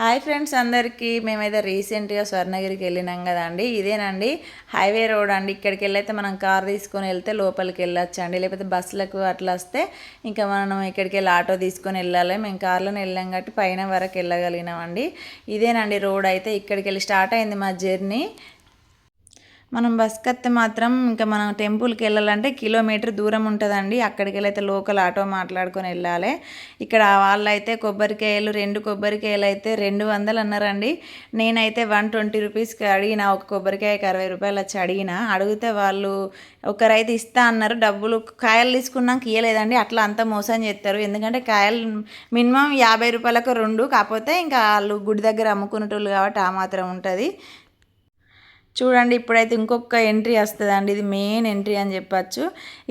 Hi friends అందరికీ. మేమైతే రీసెంట్గా స్వర్ణగిరికి వెళ్ళినాం కదండి ఇదేనండి హైవే రోడ్ అండి. ఇక్కడికి వెళ్ళైతే మనం కార్ తీసుకొని వెళ్తే లోపలికి వెళ్ళొచ్చు అండి లేకపోతే బస్సులకు అట్లా వస్తే ఇంకా మనం ఇక్కడికి వెళ్ళి ఆటో తీసుకొని వెళ్ళాలి. మేము కార్లోనే వెళ్ళాం కాబట్టి పైన వరకు వెళ్ళగలిగినామండి ఇదేనండి రోడ్ అయితే ఇక్కడికి వెళ్ళి స్టార్ట్ అయింది మా జర్నీ. మనం బస్కి వస్తే మాత్రం ఇంకా మనం టెంపుల్కి వెళ్ళాలంటే కిలోమీటర్ దూరం ఉంటుందండి. అక్కడికి వెళ్ళైతే లోకల్ ఆటో మాట్లాడుకొని వెళ్ళాలి. ఇక్కడ వాళ్ళైతే కొబ్బరికాయలు రెండు కొబ్బరికాయలు అయితే రెండు వందలు అన్నారండి. నేనైతే వన్ ట్వంటీ రూపీస్కి అడిగిన ఒక కొబ్బరికాయకి అరవై రూపాయలు వచ్చి అడిగిన అడిగితే వాళ్ళు ఒకరైతే ఇస్తా అన్నారు. డబ్బులు కాయలు తీసుకున్నాక ఇవ్వలేదండి అట్లా అంత మోసం చేస్తారు. ఎందుకంటే కాయలు మినిమం యాభై రూపాయలకు రెండు కాకపోతే ఇంకా వాళ్ళు గుడి దగ్గర అమ్ముకునేటోళ్ళు కాబట్టి ఆ మాత్రం ఉంటుంది. చూడండి ఇప్పుడైతే ఇంకొక ఎంట్రీ వస్తుందండి. ఇది మెయిన్ ఎంట్రీ అని చెప్పచ్చు.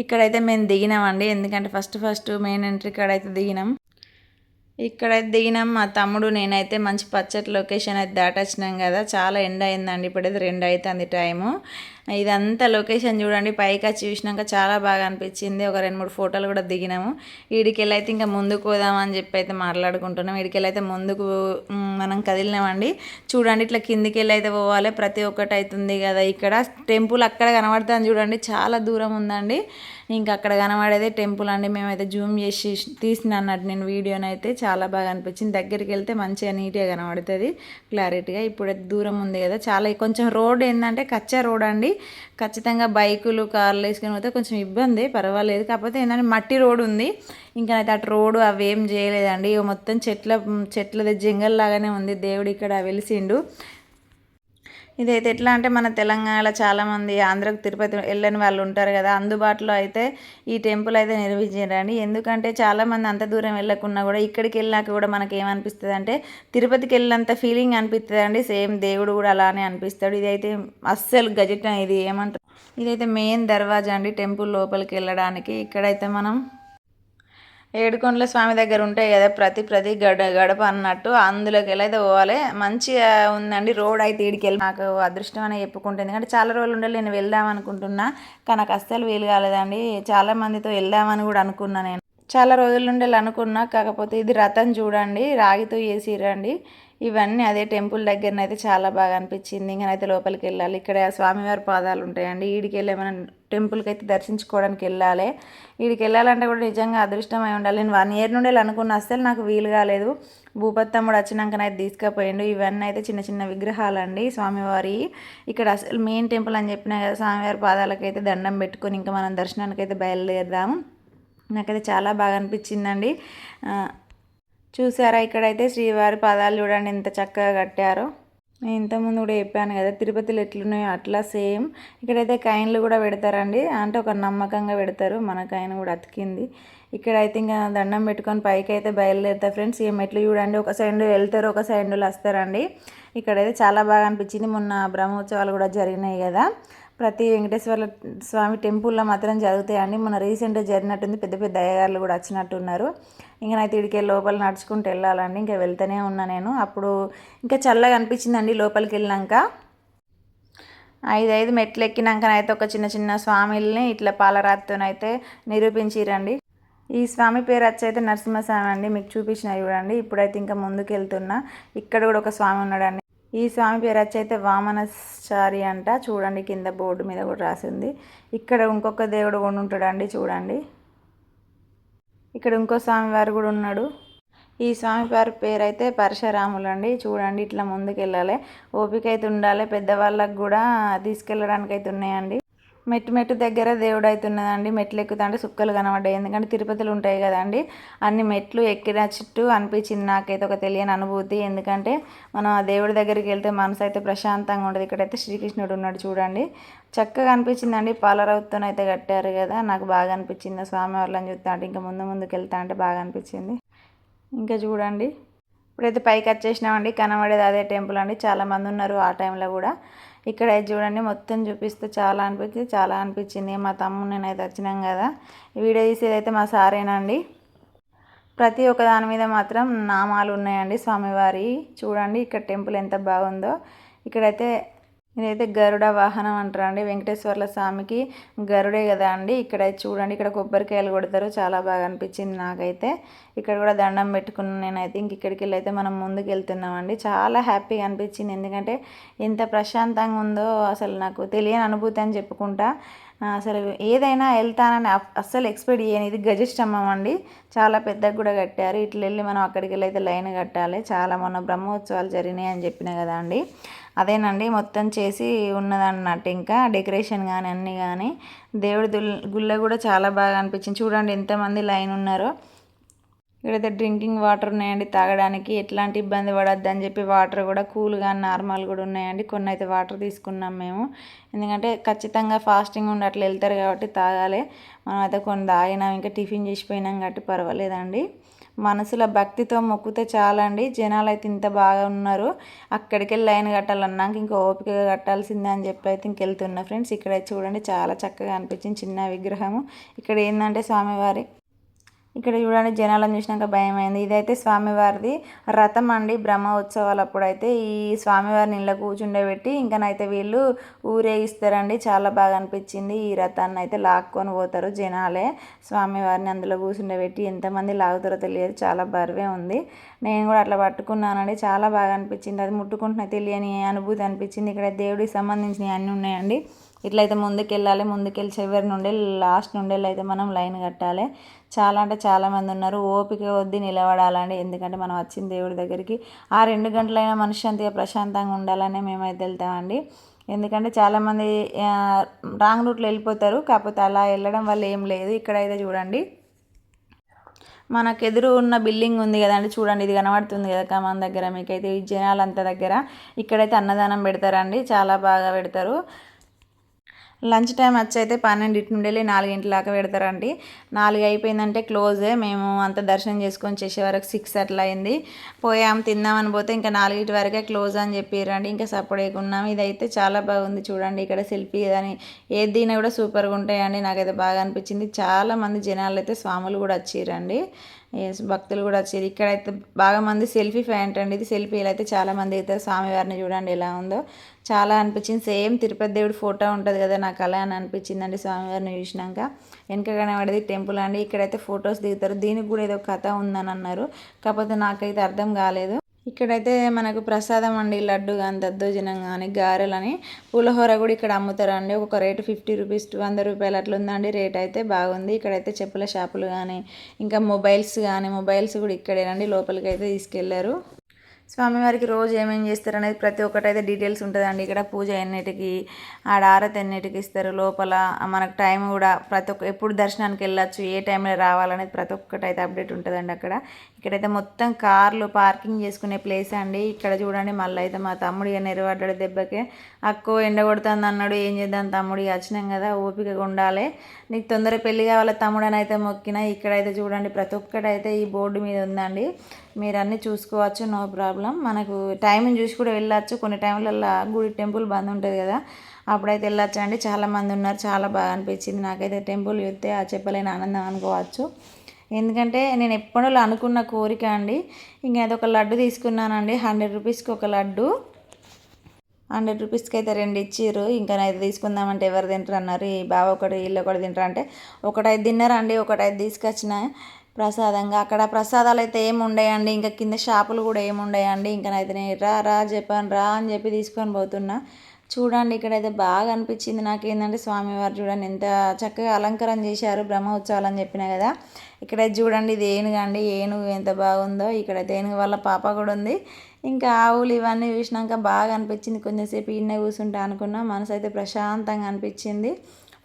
ఇక్కడైతే మేము దిగినామండి. ఎందుకంటే ఫస్ట్ ఫస్ట్ మెయిన్ ఎంట్రీ కాడైతే దిగినాం. ఇక్కడైతే దిగినాం మా తమ్ముడు నేనైతే మంచి పచ్చటి లొకేషన్ అయితే దాటొచ్చినాం కదా. చాలా ఎండ అయిందండి ఇప్పుడైతే రెండు అవుతుంది టైము ఇదంతా లొకేషన్ చూడండి పైకి వచ్చి చూసినాక చాలా బాగా అనిపించింది. ఒక రెండు మూడు ఫోటోలు కూడా దిగినాము. వీడికెళ్ళి అయితే ఇంకా ముందుకు పోదామని చెప్పి అయితే మాట్లాడుకుంటున్నాం. వీడికెళ్ళి అయితే ముందుకు మనం కదిలినామండి. చూడండి ఇట్లా కిందికి వెళ్ళి అయితే పోవాలి. ప్రతి ఒక్కటి అవుతుంది కదా ఇక్కడ. టెంపుల్ అక్కడ కనబడుతుంది చూడండి చాలా దూరం ఉందండి. ఇంకా అక్కడ కనబడేదే టెంపుల్ అండి. మేమైతే జూమ్ చేసి తీసిన అన్నట్టు నేను వీడియోని అయితే చాలా బాగా అనిపించింది. దగ్గరికి వెళ్తే మంచిగా నీట్గా కనబడుతుంది. క్లారిటీగా ఇప్పుడు దూరం ఉంది కదా. చాలా కొంచెం రోడ్ ఏంటంటే కచ్చా రోడ్ అండి. ఖచ్చితంగా బైకులు కార్లు వేసుకుని పోతే కొంచెం ఇబ్బంది పర్వాలేదు. కాకపోతే ఏంటంటే మట్టి రోడ్ ఉంది. ఇంకా అయితే అటు రోడ్డు అవి ఏం చేయలేదండి. మొత్తం చెట్ల చెట్లది జంగల్ లాగానే ఉంది. దేవుడు ఇక్కడ వెలిసిండు. ఇదైతే ఎట్లా అంటే మన తెలంగాణలో చాలామంది ఆంధ్రకు తిరుపతి వెళ్ళని వాళ్ళు ఉంటారు కదా అందుబాటులో అయితే ఈ టెంపుల్ అయితే నిర్వహించారండి. ఎందుకంటే చాలామంది అంత దూరం వెళ్ళకున్నా కూడా ఇక్కడికి వెళ్ళాక కూడా మనకి ఏమనిపిస్తుంది అంటే తిరుపతికి వెళ్ళినంత ఫీలింగ్ అనిపిస్తుంది అండి సేమ్ దేవుడు కూడా అలానే అనిపిస్తాడు. ఇదైతే అస్సలు గజెట్ ఇది ఏమంటారు? ఇదైతే మెయిన్ దర్వాజా అండి టెంపుల్ లోపలికి వెళ్ళడానికి. ఇక్కడైతే మనం ఏడుకొండల స్వామి దగ్గర ఉంటాయి కదా ప్రతి ప్రతి గడ గడప అన్నట్టు అందులోకి వెళ్ళైతే పోవాలి. మంచిగా ఉందండి. రోడ్ అయితే ఇడికి వెళ్ళి నాకు అదృష్టం అని చెప్పుకుంటుంది ఎందుకంటే చాలా రోజులు ఉండాలి నేను వెళ్దాం అనుకుంటున్నా. కానీ నాకు అస్సలు వీలు కాలేదండి. చాలా మందితో వెళ్దామని కూడా అనుకున్నా నేను. చాలా రోజుల నుండి అనుకున్నా. కాకపోతే ఇది రథం చూడండి. రాగితో చేసిరండి. ఇవన్నీ అదే టెంపుల్ దగ్గరనైతే చాలా బాగా అనిపించింది. ఇంకనైతే లోపలికి వెళ్ళాలి. ఇక్కడ స్వామివారి పాదాలు ఉంటాయండి. ఈడికి వెళ్ళి మనం టెంపుల్కి అయితే దర్శించుకోవడానికి వెళ్ళాలి. వీడికి వెళ్ళాలంటే కూడా నిజంగా అదృష్టమై ఉండాలి. నేను వన్ ఇయర్ నుండి అనుకున్న అస్సలు నాకు వీలు కాలేదు. భూపత్తమ్ముడు వచ్చినాకనైతే తీసుకుపోయిండు. ఇవన్నీ అయితే చిన్న చిన్న విగ్రహాలు అండి స్వామివారి. ఇక్కడ అసలు మెయిన్ టెంపుల్ అని చెప్పిన కదా స్వామివారి పాదాలకైతే దండం పెట్టుకొని ఇంకా మనం దర్శనానికి అయితే బయలుదేరదాము. నాకైతే చాలా బాగా అనిపించిందండి. చూసారా ఇక్కడైతే శ్రీవారి పాదాలు చూడండి ఎంత చక్కగా కట్టారో. నేను ఇంతకుముందు కూడా చెప్పాను కదా తిరుపతిలో ఎట్లున్నాయో అట్లా సేమ్. ఇక్కడైతే కాయిన్లు కూడా పెడతారండి. అంటే ఒక నమ్మకంగా పెడతారు మన కాయిన్ కూడా అతికింది. ఇక్కడైతే ఇంకా దండం పెట్టుకొని పైకి అయితే బయలుదేరుతారు ఫ్రెండ్స్. ఏం మెట్లు చూడండి ఒక సైడ్ వెళ్తారు ఒక సైడ్ వస్తారండి ఇక్కడైతే చాలా బాగా అనిపించింది. మొన్న బ్రహ్మోత్సవాలు కూడా జరిగినాయి కదా. ప్రతి వెంకటేశ్వర స్వామి టెంపుల్లో మాత్రం జరుగుతాయండి. మన రీసెంట్గా జరిగినట్టుంది. పెద్ద పెద్ద అయ్యగారులు కూడా వచ్చినట్టున్నారు. ఇంకా నైతే ఇడికే లోపల నడుచుకుంటూ వెళ్ళాలండి. ఇంకా వెళ్తూనే ఉన్నా నేను. అప్పుడు ఇంకా చల్లగా అనిపించిందండి లోపలికి వెళ్ళినాక. ఐదు ఐదు మెట్లు ఎక్కినాకనైతే ఒక చిన్న చిన్న స్వామిల్ని ఇట్లా పాలరాతితోనైతే నిరూపించిరండి. ఈ స్వామి పేరు వచ్చైతే నరసింహస్వామి అండి. మీకు చూపించిన చూడండి. ఇప్పుడైతే ఇంకా ముందుకు వెళ్తున్నా ఇక్కడ కూడా ఒక స్వామి ఉన్నాడండి. ఈ స్వామి పేరు వచ్చైతే వామనచారి అంట. చూడండి కింద బోర్డు మీద కూడా రాసింది. ఇక్కడ ఇంకొక దేవుడు కూడా ఉంటాడండి చూడండి. ఇక్కడ ఇంకో స్వామివారు కూడా ఉన్నాడు. ఈ స్వామివారి పేరు అయితే పరశురాములు అండి చూడండి ఇట్లా ముందుకు వెళ్ళాలి ఓపిక అయితే ఉండాలి. పెద్దవాళ్ళకి కూడా తీసుకెళ్ళడానికి అయితే ఉన్నాయండి. మెట్టు మెట్టు దగ్గర దేవుడు అవుతున్నదండి మెట్లు ఎక్కుతుంటే సుక్కలు కనబడ్డాయి. ఎందుకంటే తిరుపతిలో ఉంటాయి కదండి. అన్ని మెట్లు ఎక్కిన చుట్టూ అనిపించింది నాకైతే ఒక తెలియని అనుభూతి. ఎందుకంటే మనం ఆ దేవుడి దగ్గరికి వెళ్తే మనసు అయితే ప్రశాంతంగా ఉండదు. ఇక్కడైతే శ్రీకృష్ణుడు ఉన్నాడు చూడండి. చక్కగా అనిపించిందండి. పాలరావుతో అయితే కట్టారు కదా. నాకు బాగా అనిపించింది. స్వామి వాళ్ళని చూస్తా అంటే ఇంకా ముందు ముందుకు వెళ్తా అంటే బాగా అనిపించింది. ఇంకా చూడండి. ఇప్పుడైతే పైకి వచ్చేసినామండి. కనబడేది అదే టెంపుల్ అండి. చాలామంది ఉన్నారు ఆ టైంలో కూడా. ఇక్కడ చూడండి మొత్తం చూపిస్తే చాలా అనిపించింది చాలా అనిపించింది మా తమ్ముడు నేనైతే వచ్చినాం కదా. వీడియో తీసేది అయితే మా సారేనండి. ప్రతి ఒక్క దాని మీద మాత్రం నామాలు ఉన్నాయండి స్వామివారి. చూడండి ఇక్కడ టెంపుల్ ఎంత బాగుందో. ఇక్కడైతే ఇదైతే గరుడ వాహనం అంటారండి వెంకటేశ్వర్ల స్వామికి గరుడే కదా అండి. ఇక్కడ చూడండి ఇక్కడ కొబ్బరికాయలు కొడతారు. చాలా బాగా అనిపించింది నాకైతే. ఇక్కడ కూడా దండం పెట్టుకున్నాను నేనైతే. ఇంక ఇక్కడికి వెళ్ళి అయితే మనం ముందుకు వెళ్తున్నామండి. చాలా హ్యాపీగా అనిపించింది. ఎందుకంటే ఎంత ప్రశాంతంగా ఉందో అసలు నాకు తెలియని అనుభూతి అని చెప్పుకుంటా. అసలు ఏదైనా వెళ్తానని అస్సలు ఎక్స్పెక్ట్ చేయని. ఇది గజస్తంభం అండి. చాలా పెద్దగా కూడా కట్టారు. ఇట్లా వెళ్ళి మనం అక్కడికి వెళ్ళి అయితే లైన్ కట్టాలి. చాలా మొన్న బ్రహ్మోత్సవాలు జరిగినాయి అని చెప్పిన కదా అండి. అదేనండి మొత్తం చేసి ఉన్నదన్నట్టు ఇంకా డెకరేషన్ కానీ అన్నీ కానీ దేవుడి గుళ్ళ కూడా చాలా బాగా అనిపించింది. చూడండి ఎంతమంది లైన్ ఉన్నారో. ఇక్కడైతే డ్రింకింగ్ వాటర్ ఉన్నాయండి తాగడానికి. ఎట్లాంటి ఇబ్బంది పడద్దు అని చెప్పి వాటర్ కూడా కూల్గా నార్మల్ కూడా ఉన్నాయండి. కొన్ని అయితే వాటర్ తీసుకున్నాం మేము. ఎందుకంటే ఖచ్చితంగా ఫాస్టింగ్ ఉండి అట్లా వెళ్తారు కాబట్టి తాగాలి. మనం అయితే కొన్ని తాగినాం ఇంకా టిఫిన్ చేసిపోయినాం కాబట్టి పర్వాలేదండి. మనసులో భక్తితో మొక్కితే చాలండి. జనాలు అయితే ఇంత బాగా ఉన్నారు. అక్కడికి వెళ్ళి లైన్ కట్టాలన్నాక ఇంకా ఓపికగా కట్టాల్సిందే అని చెప్పి అయితే ఇంకెళ్తున్నా ఫ్రెండ్స్. ఇక్కడ చూడండి చాలా చక్కగా అనిపించింది. చిన్న విగ్రహము. ఇక్కడ ఏంటంటే స్వామివారి ఇక్కడ చూడండి జనాలను చూసినాక భయమైంది. ఇదైతే స్వామివారిది రథం అండి బ్రహ్మోత్సవాలు అప్పుడైతే ఈ స్వామివారిని ఇళ్ళ కూర్చుండబెట్టి ఇంకనైతే వీళ్ళు ఊరేగిస్తారండి. చాలా బాగా అనిపించింది ఈ రథాన్ని అయితే లాక్కొని పోతారు జనాలే. స్వామివారిని అందులో కూర్చుండబెట్టి ఎంతమంది లాగుతారో తెలియదు చాలా బరువే ఉంది. నేను కూడా అట్లా పట్టుకున్నానండి చాలా బాగా అనిపించింది. అది ముట్టుకుంటున్న తెలియని అనుభూతి అనిపించింది. ఇక్కడ దేవుడికి సంబంధించినవి అన్నీ ఉన్నాయండి. ఇట్లయితే అయితే ముందుకెళ్ళాలి ముందుకెళ్ళి చివరి నుండి లాస్ట్ నుండి అయితే మనం లైన్ కట్టాలి. చాలా అంటే చాలామంది ఉన్నారు. ఓపిక వద్ది నిలబడాలండి. ఎందుకంటే మనం వచ్చిన దేవుడి దగ్గరికి ఆ రెండు గంటలైనా మనశ్శాంతిగా ప్రశాంతంగా ఉండాలనే మేమైతే వెళ్తామండి. ఎందుకంటే చాలామంది రాంగ్ రూట్లో వెళ్ళిపోతారు. కాకపోతే అలా వెళ్ళడం వల్ల ఏం లేదు. ఇక్కడైతే చూడండి. మనకు ఎదురు ఉన్న బిల్డింగ్ ఉంది కదండి. చూడండి ఇది కనబడుతుంది కదా కమాన్ దగ్గర. మీకైతే ఈ జనాలంతా దగ్గర. ఇక్కడైతే అన్నదానం పెడతారండి. చాలా బాగా పెడతారు. లంచ్ టైం వచ్చి అయితే పన్నెండింటి నుండి వెళ్ళి నాలుగింటి దాకా పెడతారండి. నాలుగు అయిపోయిందంటే క్లోజే మేము అంత దర్శనం చేసుకొని చేసే వరకు సిక్స్ అట్లా అయింది. పోయాం తిందామని పోతే ఇంకా నాలుగింటి వరకే క్లోజ్ అని చెప్పారండి ఇంకా సపోర్ట్ వేయకున్నాం ఇదైతే చాలా బాగుంది చూడండి ఇక్కడ సెల్ఫీ అని ఏది దీని కూడా సూపర్గా ఉంటాయండి. నాకైతే బాగా అనిపించింది. చాలా మంది జనాలు అయితే స్వాములు కూడా వచ్చిరండి భక్తులు కూడా వచ్చారు ఇక్కడైతే బాగా మంది సెల్ఫీ ఫ్యాంట్ అండి ఇది సెల్ఫీలు అయితే చాలా మంది అయితే స్వామివారిని చూడండి ఎలా ఉందో. చాలా అనిపించింది. సేమ్ తిరుపతి దేవుడి ఫోటో ఉంటుంది కదా నాకు అలా అని అనిపించిందండి స్వామివారిని చూసినాక. వెనక కనబడేది టెంపుల్ అండి. ఇక్కడైతే ఫొటోస్ దిగుతారు. దీనికి కూడా ఏదో కథ ఉందని అన్నారు. కాకపోతే నాకైతే అర్థం కాలేదు. ఇక్కడైతే మనకు ప్రసాదం అండి లడ్డు కానీ దద్దోజనం కానీ గారెలని పులిహోర కూడా ఇక్కడ అమ్ముతారండి. ఒక రేటు ఫిఫ్టీ రూపీస్ టూ వంద రూపాయలు అట్లా ఉందండి. రేట్ అయితే బాగుంది. ఇక్కడైతే చెప్పుల షాపులు కానీ ఇంకా మొబైల్స్ కానీ మొబైల్స్ కూడా ఇక్కడేనండి. లోపలికి అయితే తీసుకెళ్ళారు. స్వామివారికి రోజు ఏమేమి చేస్తారు అనేది ప్రతి ఒక్కటైతే డీటెయిల్స్ ఉంటుందండి. ఇక్కడ పూజ ఎన్నిటికి ఆడ ఆరతి ఎన్నిటికి ఇస్తారు. లోపల మనకు టైం కూడా ప్రతి ఒక్క ఎప్పుడు దర్శనానికి వెళ్ళచ్చు ఏ టైంలో రావాలనేది ప్రతి ఒక్కటి అయితే అప్డేట్ ఉంటుందండి అక్కడ. ఇక్కడైతే మొత్తం కార్లు పార్కింగ్ చేసుకునే ప్లేస్ అండి. ఇక్కడ చూడండి మళ్ళీ అయితే మా తమ్ముడు ఇక నెరవడ్డాడు దెబ్బకే. అక్కో ఎండ కొడుతుంది అన్నాడు. ఏం చేద్దాం తమ్ముడు? వచ్చినాం కదా ఓపికగా ఉండాలి. నీకు తొందర పెళ్ళి కావాలి తమ్ముడు అని అయితే మొక్కిన. ఇక్కడైతే చూడండి ప్రతి ఒక్కటైతే ఈ బోర్డు మీద ఉందండి. మీరు అన్నీ చూసుకోవచ్చు నో ప్రాబ్లం. మనకు టైంని చూసి కూడా వెళ్ళచ్చు. కొన్ని టైంలలో గుడి టెంపుల్ బంద్ ఉంటుంది కదా అప్పుడైతే వెళ్ళొచ్చు అండి చాలామంది ఉన్నారు. చాలా బాగా అనిపించింది. నాకైతే టెంపుల్ చూస్తే ఆ చెప్పలేని ఆనందం అనుకోవచ్చు. ఎందుకంటే నేను ఎప్పుడో అనుకున్న కోరిక అండి. ఇంకా అదొక లడ్డు తీసుకున్నానండి. హండ్రెడ్ రూపీస్కి ఒక లడ్డు. హండ్రెడ్ రూపీస్కి అయితే రెండు ఇచ్చిర్రు. ఇంకా నైతే తీసుకుందామంటే ఎవరు తింటారు అన్నారు. ఈ బావ ఒకటి వీళ్ళు ఒకటి తింటారు అంటే ఒకటైదు తిన్నారండి. ఒకటైదు తీసుకొచ్చిన ప్రసాదంగా. అక్కడ ప్రసాదాలు అయితే ఏమి ఉండయండి. ఇంకా కింద షాపులు కూడా ఏమి ఉండయండి. ఇంకా అయితే రా రా చెప్పాను రా అని చెప్పి తీసుకొని పోతున్నా. చూడండి ఇక్కడైతే బాగా అనిపించింది. నాకు ఏంటంటే స్వామివారు చూడండి ఎంత చక్కగా అలంకారం చేశారు. బ్రహ్మోత్సవాలు అని చెప్పిన కదా. ఇక్కడైతే చూడండి ఇది ఏనుగు అండి. ఏనుగు ఎంత బాగుందో. ఇక్కడైతే ఏనుగు వాళ్ళ పాప కూడా ఉంది. ఇంకా ఆవులు ఇవన్నీ చూసినాక బాగా అనిపించింది. కొంచెంసేపు ఈయన కూర్చుంటా అనుకున్నా. మనసు అయితే ప్రశాంతంగా అనిపించింది.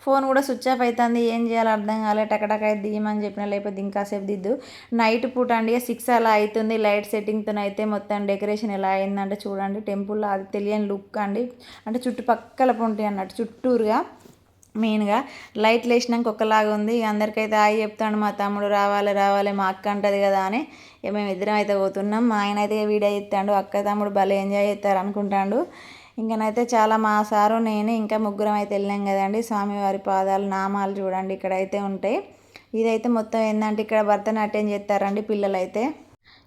ఫోన్ కూడా స్విచ్ ఆఫ్ అవుతుంది ఏం చేయాలో అర్థం కాలే. టకటక దిగమని చెప్పిన లేకపోతే ఇంకాసేపు దిద్దు. నైట్ పూట అండి. సిక్స్ అలా అవుతుంది లైట్ సెట్టింగ్తో అయితే మొత్తం డెకరేషన్ ఎలా అయిందంటే చూడండి. టెంపుల్లో అది తెలియని లుక్ అండి. అంటే చుట్టుపక్కల పొంటి అన్నట్టు. చుట్టూరుగా మెయిన్గా లైట్లు వేసినాక ఒకలాగా ఉంది. అందరికైతే ఆయి చెప్తాడు మా తమ్ముడు రావాలి రావాలి మా అక్క అంటది కదా అని. మేము ఇద్దరం అయితే పోతున్నాం. మా ఆయన అయితే వీడియో ఇస్తాడు అక్క తమ్ముడు భలే ఎంజాయ్ చేస్తారు అనుకుంటాడు. ఇంకనైతే చాలా మా సారు నేను ఇంకా ముగ్గురం అయితే వెళ్ళాం కదండి. స్వామివారి పాదాలు నామాలు చూడండి ఇక్కడైతే ఉంటాయి ఇదైతే మొత్తం ఏంటంటే ఇక్కడ భరతనాట్యం చేస్తారండి పిల్లలైతే.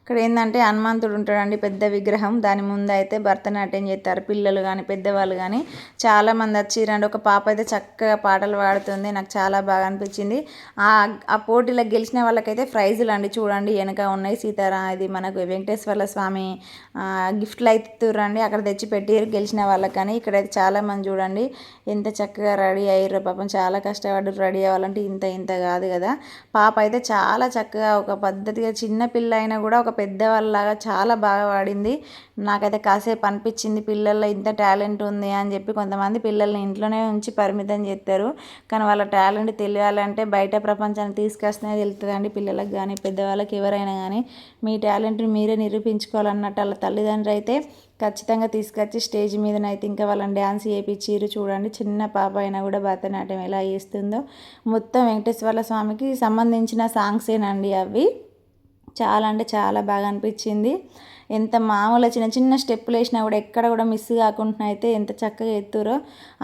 ఇక్కడ ఏంటంటే హనుమంతుడు ఉంటాడండి పెద్ద విగ్రహం. దాని ముందు అయితే భరతనాట్యం చేస్తారు. పిల్లలు కానీ పెద్దవాళ్ళు కానీ చాలామంది వచ్చిరండి ఒక పాప అయితే చక్కగా పాటలు పాడుతుంది. నాకు చాలా బాగా అనిపించింది. ఆ ఆ పోటీలో గెలిచిన వాళ్ళకైతే ప్రైజులు అండి. చూడండి వెనక ఉన్నాయి. సీతారా ఇది మనకు వెంకటేశ్వర స్వామి గిఫ్ట్లు అయితే అక్కడ తెచ్చి పెట్టారు గెలిచిన వాళ్ళకని. ఇక్కడైతే చాలామంది చూడండి. ఎంత చక్కగా రెడీ అయ్యారు పాపం. చాలా కష్టపడ్డారు రెడీ అవ్వాలంటే ఇంత ఇంత కాదు కదా. పాప అయితే చాలా చక్కగా ఒక పద్ధతిగా చిన్న పిల్ల అయినా కూడా ఒక పెద్దవాళ్ళలాగా చాలా బాగా పాడింది నాకైతే కాసేపు అనిపించింది పిల్లల్లో ఇంత టాలెంట్ ఉంది అని చెప్పి కొంతమంది పిల్లల్ని ఇంట్లోనే ఉంచి పరిమితం చేస్తారు కానీ వాళ్ళ టాలెంట్ తెలియాలంటే బయట ప్రపంచాన్ని తీసుకొస్తేనే తెలుస్తుందండి పిల్లలకు కానీ పెద్దవాళ్ళకి ఎవరైనా కానీ మీ టాలెంట్ని మీరే నిరూపించుకోవాలన్నట్టు వాళ్ళ తల్లిదండ్రులు అయితే ఖచ్చితంగా తీసుకొచ్చి స్టేజ్ మీదనైతే ఇంకా వాళ్ళని డ్యాన్స్ చేయించిరు చూడండి. చిన్న పాప అయినా కూడా భరతనాట్యం ఎలా చేస్తుందో. మొత్తం వెంకటేశ్వర స్వామికి సంబంధించిన సాంగ్సేనండి అవి. చాలా అంటే చాలా బాగా అనిపించింది. ఎంత మామూలు చిన్న చిన్న స్టెప్పులు వేసినా కూడా ఎక్కడ కూడా మిస్ కాకుండా అయితే ఎంత చక్కగా ఎత్తురో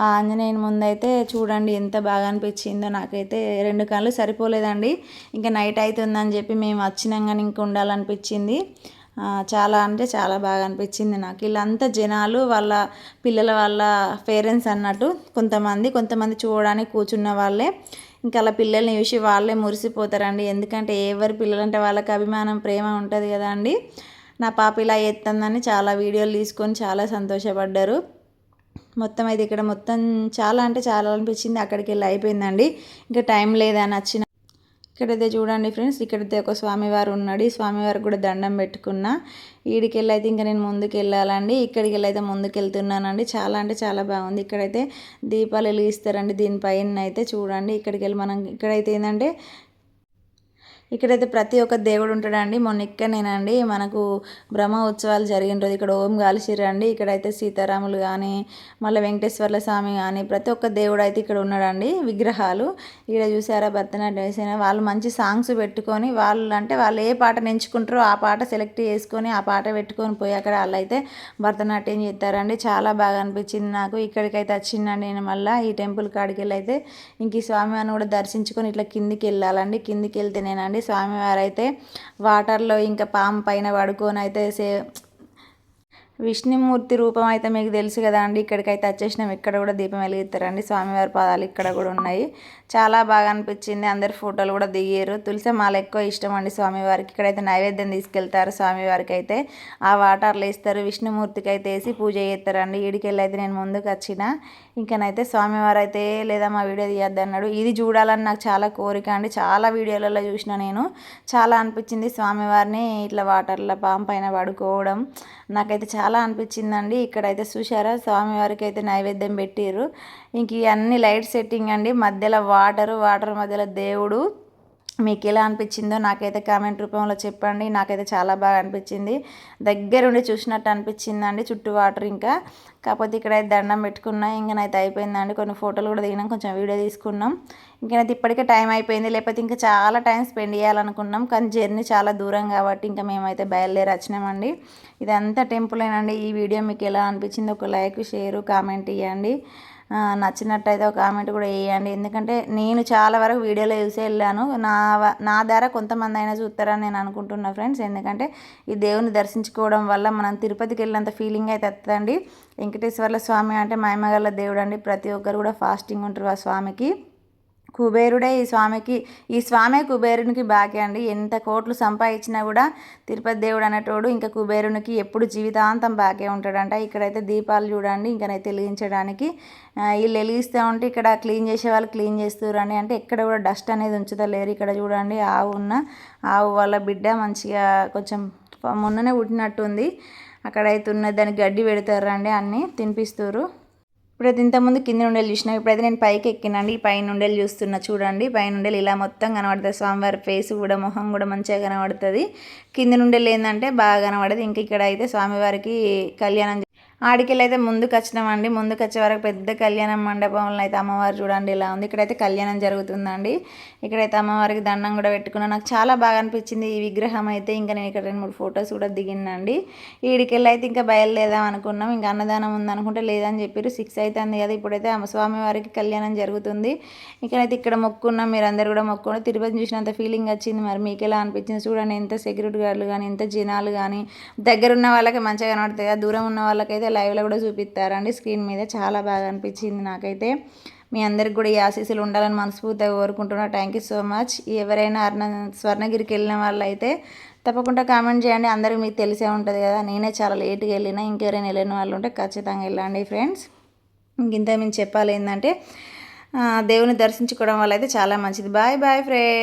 ఆ ఆంజనేయుని ముందైతే చూడండి ఎంత బాగా అనిపించిందో. నాకైతే రెండు కళ్ళు సరిపోలేదండి. ఇంకా నైట్ అవుతుందని చెప్పి మేము వచ్చినాం కానీ ఇంకా ఉండాలనిపించింది. చాలా అంటే చాలా బాగా అనిపించింది నాకు. వీళ్ళంతా జనాలు వాళ్ళ పిల్లల వాళ్ళ పేరెంట్స్ అన్నట్టు కొంతమంది కొంతమంది చూడడానికి కూర్చున్న వాళ్ళే. ఇంకా అలా పిల్లల్ని చూసి వాళ్ళే మురిసిపోతారండి. ఎందుకంటే ఎవరి పిల్లలంటే వాళ్ళకి అభిమానం ప్రేమ ఉంటుంది కదా అండి. నా పాప ఇలా ఎత్తందని చాలా వీడియోలు తీసుకొని చాలా సంతోషపడ్డారు. మొత్తం అయితే ఇక్కడ మొత్తం చాలా అంటే చాలా అనిపించింది. అక్కడికి వెళ్ళి అయిపోయిందండి. ఇంకా టైం లేదని వచ్చిన ఇక్కడైతే చూడండి ఫ్రెండ్స్ ఇక్కడైతే ఒక స్వామివారు ఉన్నాడు. ఈ స్వామివారు కూడా దండం పెట్టుకున్నా ఈడికి ఇంకా నేను ముందుకు వెళ్ళాలండి ఇక్కడికి వెళ్ళైతే ముందుకు వెళ్తున్నానండి చాలా అంటే చాలా బాగుంది. ఇక్కడైతే దీపాలు వెలిగిస్తారండి దీనిపైన అయితే చూడండి. ఇక్కడికి వెళ్ళి మనం ఇక్కడైతే ఏంటంటే ఇక్కడైతే ప్రతి ఒక్క దేవుడు ఉంటాడండి. మొన్న ఇక్కడనేనండి. మనకు బ్రహ్మ ఉత్సవాలు జరిగిన రోజు ఇక్కడ ఓం కాల్చిరండి ఇక్కడైతే సీతారాములు కానీ మళ్ళీ వెంకటేశ్వర్ల స్వామి కానీ ప్రతి ఒక్క దేవుడు అయితే ఇక్కడ ఉన్నాడండి. విగ్రహాలు. ఇక్కడ చూసారా భరతనాట్యం వేసిన వాళ్ళు మంచి సాంగ్స్ పెట్టుకొని వాళ్ళు అంటే వాళ్ళు ఏ పాట ఎంచుకుంటారో ఆ పాట సెలెక్ట్ చేసుకొని ఆ పాట పెట్టుకొని పోయి అక్కడ వాళ్ళు అయితే భరతనాట్యం చేస్తారండి చాలా బాగా అనిపించింది నాకు. ఇక్కడికైతే వచ్చిందండి నేను మళ్ళీ. ఈ టెంపుల్ కాడికి వెళ్ళి అయితే ఇంక ఈ స్వామివారిని కూడా దర్శించుకొని ఇట్లా కిందికి వెళ్ళాలండి. కిందికి వెళ్తేనేనండి స్వామివారు అయితే వాటర్లో ఇంకా పాము పైన పడుకొని అయితే సే విష్ణుమూర్తి రూపం అయితే మీకు తెలుసు కదా అండి. ఇక్కడికైతే వచ్చేసినాం ఇక్కడ కూడా దీపం వెలిగిస్తారండి. స్వామివారి పాదాలు ఇక్కడ కూడా ఉన్నాయి. చాలా బాగా అనిపించింది. అందరు ఫోటోలు కూడా దిగారు. తులసి మాల ఎక్కువ ఇష్టం అండి స్వామివారికి. ఇక్కడైతే నైవేద్యం తీసుకెళ్తారు స్వామివారికి అయితే. ఆ వాటర్లు వేస్తారు. విష్ణుమూర్తికి అయితే వేసి పూజ చేస్తారండి. ఈడికెళ్ళి అయితే నేను ముందుకు వచ్చిన. ఇంకనైతే స్వామివారు అయితే లేదా మా వీడియో తీయద్దు అన్నాడు. ఇది చూడాలని నాకు చాలా కోరిక అండి. చాలా వీడియోలలో చూసిన నేను. చాలా అనిపించింది స్వామివారిని ఇట్లా వాటర్లో పాము పైన పడుకోవడం. నాకైతే చాలా అనిపించిందండి. ఇక్కడైతే చూసారా స్వామివారికి అయితే నైవేద్యం పెట్టిర్రు. ఇంక ఇవన్నీ లైట్ సెట్టింగ్ అండి. మధ్యలో వాటరు వాటర్ మధ్యలో దేవుడు. మీకు ఎలా అనిపించిందో నాకైతే కామెంట్ రూపంలో చెప్పండి. నాకైతే చాలా బాగా అనిపించింది. దగ్గరుండి చూసినట్టు అనిపించిందండి చుట్టూ వాటర్ ఇంకా. కాకపోతే ఇక్కడైతే దండం పెట్టుకున్నా ఇంకనైతే అయిపోయిందండి. కొన్ని ఫోటోలు కూడా దిగినాం కొంచెం వీడియో తీసుకున్నాం. ఇంకనైతే ఇప్పటికే టైం అయిపోయింది. లేకపోతే ఇంకా చాలా టైం స్పెండ్ చేయాలనుకున్నాం. కానీ జర్నీ చాలా దూరం కాబట్టి ఇంకా మేమైతే బయలుదేరి వచ్చినామండి. ఇదంతా టెంపులేనండి. ఈ వీడియో మీకు ఎలా అనిపించింది ఒక లైక్ షేరు కామెంట్ ఇవ్వండి నచ్చినట్టయితే ఒక కామెంట్ కూడా వేయండి. ఎందుకంటే నేను చాలా వరకు వీడియోలో చూసి వెళ్ళాను. నా నా ద్వారా కొంతమంది అయినా చూస్తారని నేను అనుకుంటున్నా ఫ్రెండ్స్ ఎందుకంటే ఈ దేవుని దర్శించుకోవడం వల్ల మనం తిరుపతికి వెళ్ళినంత ఫీలింగ్ అయితే వస్తుందండి. వెంకటేశ్వర్ల స్వామి అంటే మాయమగల దేవుడు అండి. ప్రతి ఒక్కరు కూడా ఫాస్టింగ్ ఉంటారు ఆ స్వామికి. కుబేరుడే ఈ స్వామికి ఈ స్వామే కుబేరునికి బాకే అండి. ఎంత కోట్లు సంపాదించినా కూడా తిరుపతి దేవుడు అనేటోడు ఇంకా కుబేరునికి ఎప్పుడు జీవితాంతం బాకే ఉంటాడంట. ఇక్కడైతే దీపాలు చూడండి ఇంకనైతే వెలిగించడానికి వీళ్ళు వెలిగిస్తూ ఉంటే ఇక్కడ క్లీన్ చేసే వాళ్ళు క్లీన్ చేస్తుర్రని అంటే ఎక్కడ కూడా డస్ట్ అనేది ఉంచుతలేరు. ఇక్కడ చూడండి ఆవు ఉన్న ఆవు వాళ్ళ బిడ్డ మంచిగా కొంచెం మొన్ననే పుట్టినట్టుంది. అక్కడైతే ఉన్నది దానికి గడ్డి పెడతారండి అన్నీ తినిపిస్తారు ఇప్పుడైతే ఇంతకుముందు కింద ఉండేలు చూసినా ఇప్పుడైతే నేను పైకి ఎక్కినండి. ఈ పైన ఉండేలు చూస్తున్నా చూడండి. పైన ఉండేలు ఇలా మొత్తం కనబడుతుంది. స్వామివారి ఫేస్ కూడా మొహం కూడా మంచిగా కనబడుతుంది. కింద నుండేలు ఏంటంటే బాగా కనబడదు. ఇంక ఇక్కడ అయితే స్వామివారికి కళ్యాణం ఆడికెళ్ళి అయితే ముందుకు వచ్చినామండి ముందుకు వచ్చే వరకు పెద్ద కళ్యాణం మండపంలో అయితే అమ్మవారు చూడండి ఇలా ఉంది. ఇక్కడైతే కళ్యాణం జరుగుతుందండి. ఇక్కడైతే అమ్మవారికి దండం కూడా పెట్టుకున్నాను. నాకు చాలా బాగా అనిపించింది ఈ విగ్రహం అయితే. ఇంకా నేను ఇక్కడ రెండు మూడు ఫొటోస్ కూడా దిగినండి ఈడికెళ్ళి అయితే ఇంకా బయలుదేదాం అనుకున్నాం. ఇంకా అన్నదానం ఉందనుకుంటే లేదని చెప్పారు సిక్స్ అవుతుంది కదా. ఇప్పుడైతే అమ్మ స్వామి వారికి కళ్యాణం జరుగుతుంది. ఇక్కడైతే ఇక్కడ మొక్కున్నాం. మీరు అందరు కూడా మొక్కుని తిరుపతి చూసినంత ఫీలింగ్ వచ్చింది. మరి మీకు ఎలా అనిపించింది చూడండి. ఎంత సెక్యూరిటీ గార్డులు కానీ ఎంత జనాలు కానీ దగ్గర ఉన్న వాళ్ళకి మంచిగా కనబడుతుంది దూరం ఉన్న వాళ్ళకైతే లైవ్లో కూడా చూపిస్తారండి. స్క్రీన్ మీద చాలా బాగా అనిపించింది నాకైతే. మీ అందరికి కూడా ఈ ఆశీస్సులు ఉండాలని మనస్ఫూర్తిగా కోరుకుంటున్నా. Thank you so much. ఎవరైనా అర్ణ స్వర్ణగిరికి వెళ్ళిన వాళ్ళు అయితే తప్పకుండా కామెంట్ చేయండి. అందరికి మీకు తెలిసే ఉంటుంది కదా. నేనే చాలా లేట్గా వెళ్ళినా ఇంకెవరైనా వెళ్ళిన వాళ్ళు ఉంటే ఖచ్చితంగా వెళ్ళండి ఫ్రెండ్స్. ఇంత మేము చెప్పాలి ఏంటంటే దేవుని దర్శించుకోవడం వల్ల అయితే చాలా మంచిది. Bye bye friends